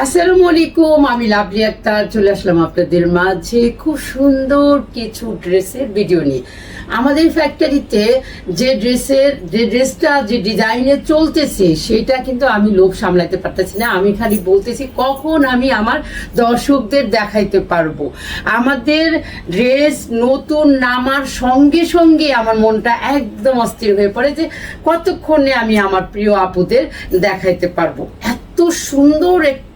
আসসালামু আলাইকুম, আমি লাভলি আক্তার, চলে আসলাম আপনাদের মাঝে খুব সুন্দর কিছু ড্রেসের ভিডিও নিয়ে। আমাদের ফ্যাক্টরিতে যে ড্রেসের, যে ড্রেসটা, যে ডিজাইনে চলতেছে, সেটা কিন্তু আমি লোভ সামলাতে পারতেছি না। আমি খালি বলতেছি, কখন আমি আমার দর্শকদের দেখাইতে পারব? আমাদের ড্রেস নতুন নামার সঙ্গে সঙ্গে আমার মনটা একদম অস্থির হয়ে পড়ে যে, কতক্ষণে আমি আমার প্রিয় আপুদের দেখাইতে পারব? এত সুন্দর একটা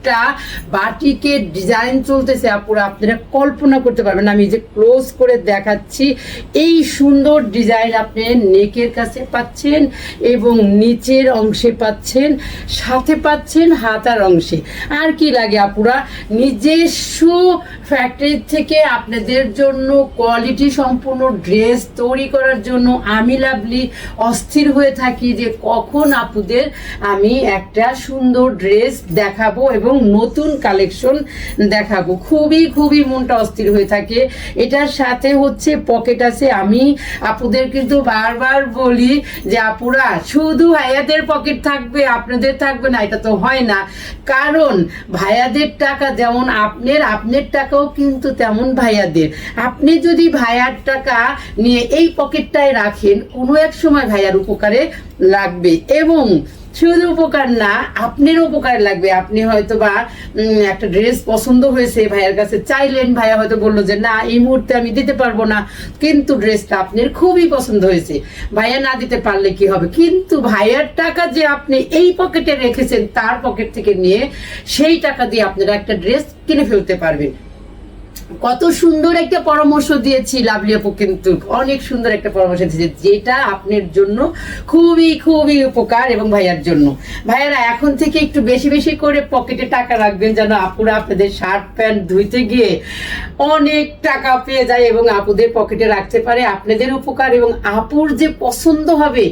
বাটিকের ডিজাইন চলতেছে, আপুরা, আপনারা কল্পনা করতে পারবেন আমি যে ক্লোজ করে দেখাচ্ছি, এই সুন্দর ডিজাইন আপনি নেকের কাছে পাচ্ছেন এবং নিচের অংশে পাচ্ছেন, সাথে পাচ্ছেন হাতার অংশে। আর কি লাগে, আপুরা? নিজস্ব ফ্যাক্টরি থেকে আপনাদের জন্য কোয়ালিটি সম্পূর্ণ ড্রেস তৈরি করার জন্য আমি লাভলি অস্থির হয়ে থাকি যে কখন আপুদের আমি একটা সুন্দর ড্রেস দেখাবো এবং নতুন কালেকশন দেখাবো। খুবই খুবই মনটা অস্থির হয়ে থাকে। এটার সাথে হচ্ছে পকেট আছে। আমি আপুদের কিন্তু বারবার বলি যে, আপুরা, শুধু ভাইয়াদের পকেট থাকবে, আপনাদের থাকবে না, এটা তো হয় না। কারণ ভাইয়াদের টাকা যেমন আপনার আপনার টাকাও কিন্তু তেমন ভাইয়াদের। আপনি যদি ভাইয়ার টাকা নিয়ে এই পকেটটায় রাখেন, কোনো এক সময় ভাইয়ার উপকারে লাগবে। এবং শুধু উপকার না আপনার উপকার লাগবে। আপনি হয়তো বা একটা ড্রেস পছন্দ হয়েছে ভাইয়ের কাছে, চাইলেন, ভাইয়া হয়তো বলল যে, না, এই মুহূর্তে আমি দিতে পারব না। কিন্তু ড্রেসটা আপনার খুবই পছন্দ হয়েছে। ভাইয়া না দিতে পারলে কি হবে? কিন্তু ভাইয়ার টাকা যে আপনি এই পকেটে রেখেছেন, তার পকেট থেকে নিয়ে সেই টাকা দিয়ে আপনারা একটা ড্রেস কিনে ফেলতে পারবেন। কত সুন্দর একটা পরামর্শ দিয়েছি লাভলি আপু, কিন্তু অনেক সুন্দর একটা পরামর্শ দিয়েছে, যেটা আপনার জন্য খুবই খুবই উপকার এবং ভাইয়ার জন্য। ভাইয়ারা, এখন থেকে একটু বেশি বেশি করে পকেটে টাকা রাখবেন যেন আপুরা আপনাদের শার্ট, প্যান্ট ধুইতে গিয়ে অনেক টাকা পেয়ে যায় এবং আপুদের পকেটে রাখতে পারে। আপনাদের উপকার এবং আপুর যে পছন্দ হবে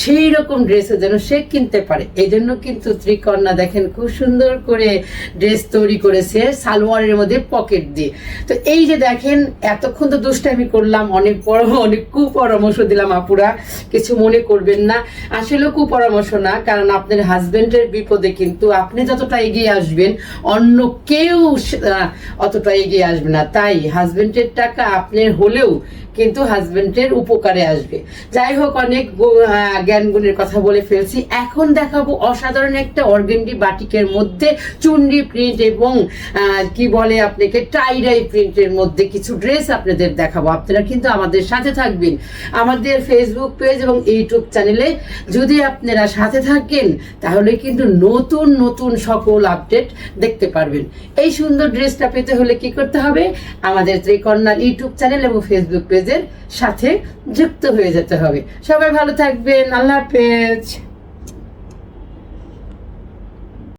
সেই রকম ড্রেসও যেন সে কিনতে পারে। এই জন্য কিন্তু ত্রিকন্যা দেখেন, খুব সুন্দর করে ড্রেস তৈরি করেছে, সালোয়ারের মধ্যে পকেট দিয়ে। তো এই যে দেখেন, এতক্ষণ তো দুষ্টামি করলাম, অনেক বড় অনেক কুপরামর্শ দিলাম আপুরা, কিছু মনে করবেন না। আসলে কুপরামর্শ না, কারণ আপনার হাজবেন্ডের বিপদে কিন্তু আপনি যতটা এগিয়ে আসবেন, অন্য কেউ অতটা এগিয়ে আসবে না। তাই হাজবেন্ডের টাকা আপনার হলেও কিন্তু হাজবেন্ডের উপকারে আসবে। যাই হোক, অনেক জ্ঞান গুণের কথা বলে ফেলছি। এখন দেখাবো অসাধারণ একটা অর্গেন্ডি বাটিকের মধ্যে চুন্ডি প্রিন্ট এবং কি বলে আপনাকে টাইডাই প্রিন্টের মধ্যে কিছু ড্রেস আপনাদের দেখাবো। আপনারা কিন্তু আমাদের সাথে থাকবেন। আমাদের ফেসবুক পেজ এবং ইউটিউব চ্যানেলে যদি আপনারা সাথে থাকেন, তাহলে কিন্তু নতুন নতুন সকল আপডেট দেখতে পারবেন। এই সুন্দর ড্রেসটা পেতে হলে কি করতে হবে? আমাদের ত্রিকন্যার ইউটিউব চ্যানেল এবং ফেসবুক পেজের সাথে যুক্ত হয়ে যেতে হবে। সবাই ভালো থাকবেন আল্লাহ হাফেজ।